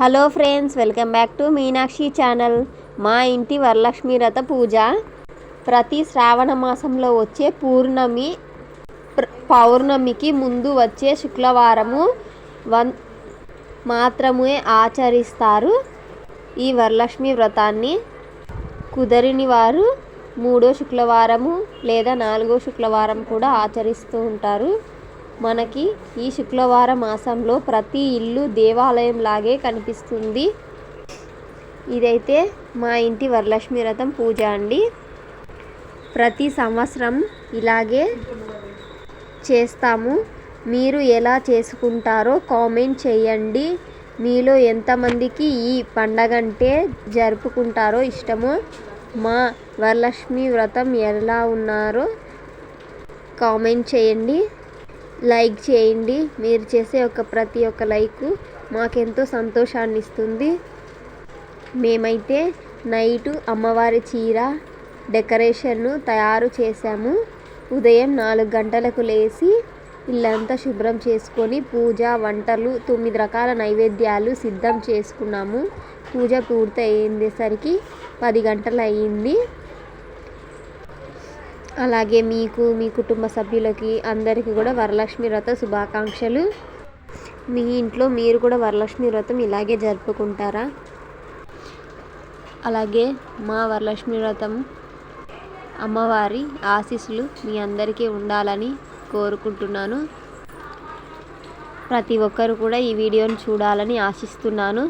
Hello friends welcome back to Meenakshi channel. మా ఇంటి వరలక్ష్మి రథ పూజ. ప్రతి శ్రావణ మాసంలో వచ్చే పూర్ణమి పౌర్ణమికి ముందు వచ్చే శుక్రవారము వన్ మాత్రమే ఆచరిస్తారు. ఈ వరలక్ష్మి వ్రతాన్ని కుదరిని వారు మూడో శుక్రవారము లేదా నాలుగో శుక్రవారం కూడా ఆచరిస్తూ ఉంటారు. మనకి ఈ శుక్రవార మాసంలో ప్రతి ఇల్లు దేవాలయం లాగే కనిపిస్తుంది. ఇదైతే మా ఇంటి వరలక్ష్మి వ్రతం పూజ అండి. ప్రతి సంవత్సరం ఇలాగే చేస్తాము. మీరు ఎలా చేసుకుంటారో కామెంట్ చేయండి. మీలో ఎంతమందికి ఈ పండగ అంటే జరుపుకుంటారో ఇష్టమో మా వరలక్ష్మి వ్రతం ఎలా ఉన్నారో కామెంట్ చేయండి. లైక్ చేయండి. మీరు చేసే ఒక ప్రతి ఒక్క లైక్ మాకెంతో సంతోషాన్ని ఇస్తుంది మేమైతే నైటు అమ్మవారి చీర డెకరేషన్ను తయారు చేశాము. ఉదయం నాలుగు గంటలకు లేచి ఇల్లంతా శుభ్రం చేసుకొని పూజ వంటలు తొమ్మిది రకాల నైవేద్యాలు సిద్ధం చేసుకున్నాము. పూజ పూర్తి అయ్యేసరికి పది గంటలు అయ్యింది అలాగే మీకు మీ కుటుంబ సభ్యులకి అందరికీ కూడా వరలక్ష్మి వ్రత శుభాకాంక్షలు. మీ ఇంట్లో మీరు కూడా వరలక్ష్మి వ్రతం ఇలాగే జరుపుకుంటారా? అలాగే మా వరలక్ష్మి వ్రతం అమ్మవారి ఆశీస్సులు మీ అందరికీ ఉండాలని కోరుకుంటున్నాను. ప్రతి ఒక్కరు కూడా ఈ వీడియోని చూడాలని ఆశిస్తున్నాను.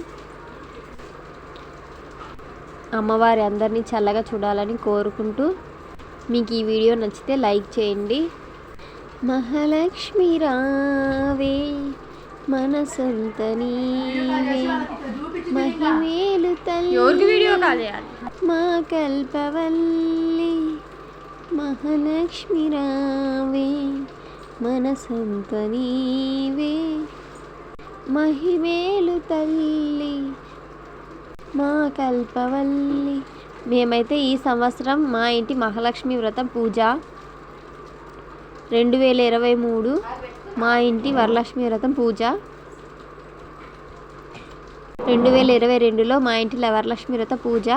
అమ్మవారి అందరినీ చల్లగా చూడాలని కోరుకుంటూ మీకు ఈ వీడియో నచ్చితే లైక్ చేయండి. మహాలక్ష్మి రావే మనసంత నీవే మహిమేలు తల్లి. మా కల్పవల్లి మహాలక్ష్మి రావే మనసంత నీవే మహిమేలు తల్లి. మా కల్పవల్లి మేమైతే ఈ సంవత్సరం మా ఇంటి మహాలక్ష్మి వ్రతం పూజ. రెండు వేల ఇరవై మూడు మా ఇంటి వరలక్ష్మి వ్రతం పూజ. రెండు వేల ఇరవై రెండులో మా ఇంటి వరలక్ష్మి వ్రత పూజ.